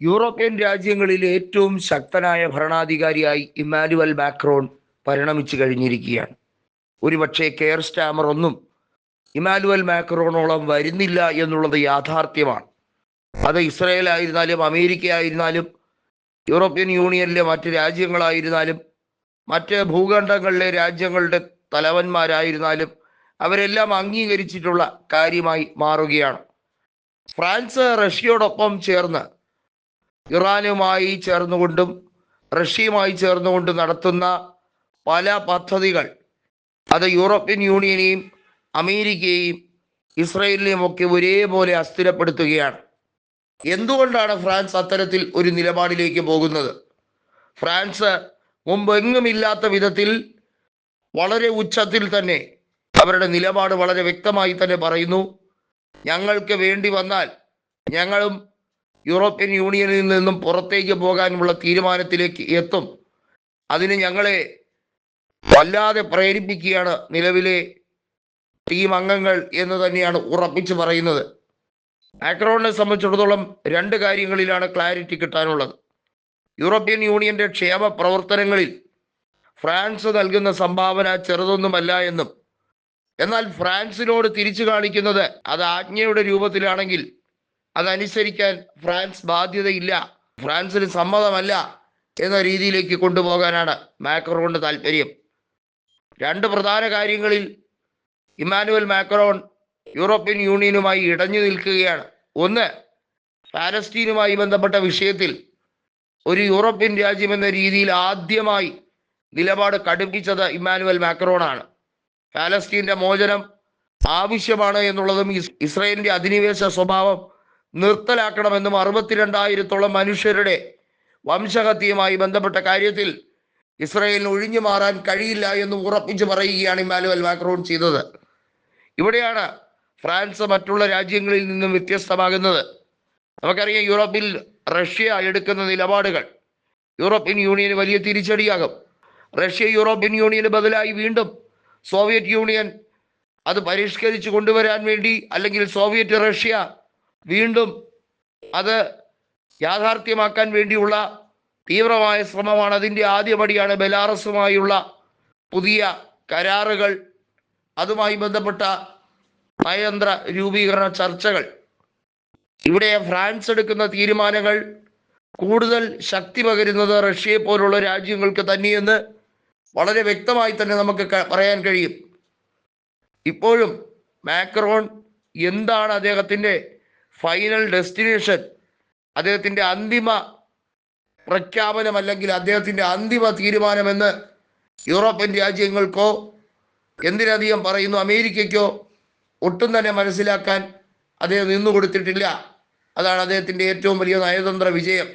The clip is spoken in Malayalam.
യൂറോപ്യൻ രാജ്യങ്ങളിൽ ഏറ്റവും ശക്തനായ ഭരണാധികാരിയായി ഇമ്മാനുവൽ മാക്രോൺ പരിണമിച്ചു കഴിഞ്ഞിരിക്കുകയാണ്. ഒരുപക്ഷെ കെയർ സ്റ്റാമർ ഒന്നും ഇമാനുവൽ മാക്രോണോളം വരുന്നില്ല എന്നുള്ളത് യാഥാർത്ഥ്യമാണ്. അത് ഇസ്രയേൽ ആയിരുന്നാലും അമേരിക്ക ആയിരുന്നാലും യൂറോപ്യൻ യൂണിയനിലെ മറ്റ് രാജ്യങ്ങളായിരുന്നാലും മറ്റ് ഭൂഖണ്ഡങ്ങളിലെ രാജ്യങ്ങളുടെ തലവന്മാരായിരുന്നാലും അവരെല്ലാം അംഗീകരിച്ചിട്ടുള്ള കാര്യമായി മാറുകയാണ്. ഫ്രാൻസ് റഷ്യയോടൊപ്പം ചേർന്ന് ഇറാനുമായി ചേർന്നുകൊണ്ടും റഷ്യയുമായി ചേർന്നുകൊണ്ട് നടത്തുന്ന പല പദ്ധതികൾ അത് യൂറോപ്യൻ യൂണിയനെയും അമേരിക്കയെയും ഇസ്രയേലിനെയും ഒക്കെ ഒരേപോലെ അസ്ഥിരപ്പെടുത്തുകയാണ്. എന്തുകൊണ്ടാണ് ഫ്രാൻസ് അത്തരത്തിൽ ഒരു നിലപാടിലേക്ക് പോകുന്നത്? ഫ്രാൻസ് മുമ്പെങ്ങുമില്ലാത്ത വിധത്തിൽ വളരെ ഉച്ചത്തിൽ തന്നെ അവരുടെ നിലപാട് വളരെ വ്യക്തമായി തന്നെ പറയുന്നു. ഞങ്ങൾക്ക് വേണ്ടി വന്നാൽ ഞങ്ങളും യൂറോപ്യൻ യൂണിയനിൽ നിന്നും പുറത്തേക്ക് പോകാനുള്ള തീരുമാനത്തിലേക്ക് എത്തും. അതിന് ഞങ്ങളെ വല്ലാതെ പ്രേരിപ്പിക്കുകയാണ് നിലവിലെ ടീം അംഗങ്ങൾ എന്ന് തന്നെയാണ് ഉറപ്പിച്ചു പറയുന്നത്. മാക്രോണിനെ സംബന്ധിച്ചിടത്തോളം രണ്ട് കാര്യങ്ങളിലാണ് ക്ലാരിറ്റി കിട്ടാനുള്ളത്. യൂറോപ്യൻ യൂണിയന്റെ ക്ഷേമ പ്രവർത്തനങ്ങളിൽ ഫ്രാൻസ് നൽകുന്ന സംഭാവന ചെറുതൊന്നുമല്ല എന്നും എന്നാൽ ഫ്രാൻസിനോട് തിരിച്ചു കാണിക്കുന്നത് അത് ആജ്ഞയുടെ രൂപത്തിലാണെങ്കിൽ അതനുസരിക്കാൻ ഫ്രാൻസ് ബാധ്യതയില്ല ഫ്രാൻസിന് സമ്മതമല്ല എന്ന രീതിയിലേക്ക് കൊണ്ടുപോകാനാണ് മാക്രോണിന്റെ താല്പര്യം. രണ്ട് പ്രധാന കാര്യങ്ങളിൽ ഇമ്മാനുവൽ മാക്രോൺ യൂറോപ്യൻ യൂണിയനുമായി ഇടഞ്ഞു നിൽക്കുകയാണ്. ഒന്ന് പാലസ്തീനുമായി ബന്ധപ്പെട്ട വിഷയത്തിൽ ഒരു യൂറോപ്യൻ രാജ്യം എന്ന രീതിയിൽ ആദ്യമായി നിലപാട് കടുപ്പിച്ചത് ഇമ്മാനുവൽ മാക്രോണാണ്. പാലസ്തീന്റെ മോചനം ആവശ്യമാണ് എന്നുള്ളതും ഇസ് ഇസ്രയേലിന്റെ അധിനിവേശ സ്വഭാവം നിർത്തലാക്കണമെന്നും അറുപത്തിരണ്ടായിരത്തോളം മനുഷ്യരുടെ വംശഹത്യയുമായി ബന്ധപ്പെട്ട കാര്യത്തിൽ ഇസ്രയേലിന് ഒഴിഞ്ഞു മാറാൻ കഴിയില്ല എന്ന് ഉറപ്പിച്ചു പറയുകയാണ് ഇമാനുവൽ മാക്രോൺ ചെയ്തത്. ഇവിടെയാണ് ഫ്രാൻസ് മറ്റുള്ള രാജ്യങ്ങളിൽ നിന്നും വ്യത്യസ്തമാകുന്നത്. നമുക്കറിയാം യൂറോപ്പിൽ റഷ്യ എടുക്കുന്ന നിലപാടുകൾ യൂറോപ്യൻ യൂണിയന് വലിയ തിരിച്ചടിയാകും. റഷ്യ യൂറോപ്യൻ യൂണിയന് ബദലായി വീണ്ടും സോവിയറ്റ് യൂണിയൻ അത് പരിഷ്കരിച്ചു കൊണ്ടുവരാൻ വേണ്ടി അല്ലെങ്കിൽ സോവിയറ്റ് റഷ്യ വീണ്ടും അത് യാഥാർത്ഥ്യമാക്കാൻ വേണ്ടിയുള്ള തീവ്രമായ ശ്രമമാണ് അതിന്റെ ആദ്യപടിയാണ് ബെലാറസുമായുള്ള പുതിയ കരാറുകൾ അതുമായി ബന്ധപ്പെട്ട നയതന്ത്ര രൂപീകരണ ചർച്ചകൾ. ഇവിടെ ഫ്രാൻസ് എടുക്കുന്ന തീരുമാനങ്ങൾ കൂടുതൽ ശക്തി പകരുന്നത് റഷ്യയെ പോലുള്ള രാജ്യങ്ങൾക്ക് തന്നെയെന്ന് വളരെ വ്യക്തമായി തന്നെ നമുക്ക് പറയാൻ കഴിയും. ഇപ്പോഴും മാക്രോൺ എന്താണ് അദ്ദേഹത്തിന്റെ ഫൈനൽ ഡെസ്റ്റിനേഷൻ അദ്ദേഹത്തിന്റെ അന്തിമ പ്രഖ്യാപനം അല്ലെങ്കിൽ അദ്ദേഹത്തിന്റെ അന്തിമ തീരുമാനമെന്ന് യൂറോപ്യൻ രാജ്യങ്ങൾക്കോ എന്തിനധികം പറയുന്നു? അമേരിക്കയ്ക്കോ ഒട്ടും തന്നെ മനസ്സിലാക്കാൻ അദ്ദേഹം നിന്നു കൊടുത്തിട്ടില്ല അതാണ് അദ്ദേഹത്തിന്റെ ഏറ്റവും വലിയ നയതന്ത്ര വിജയം.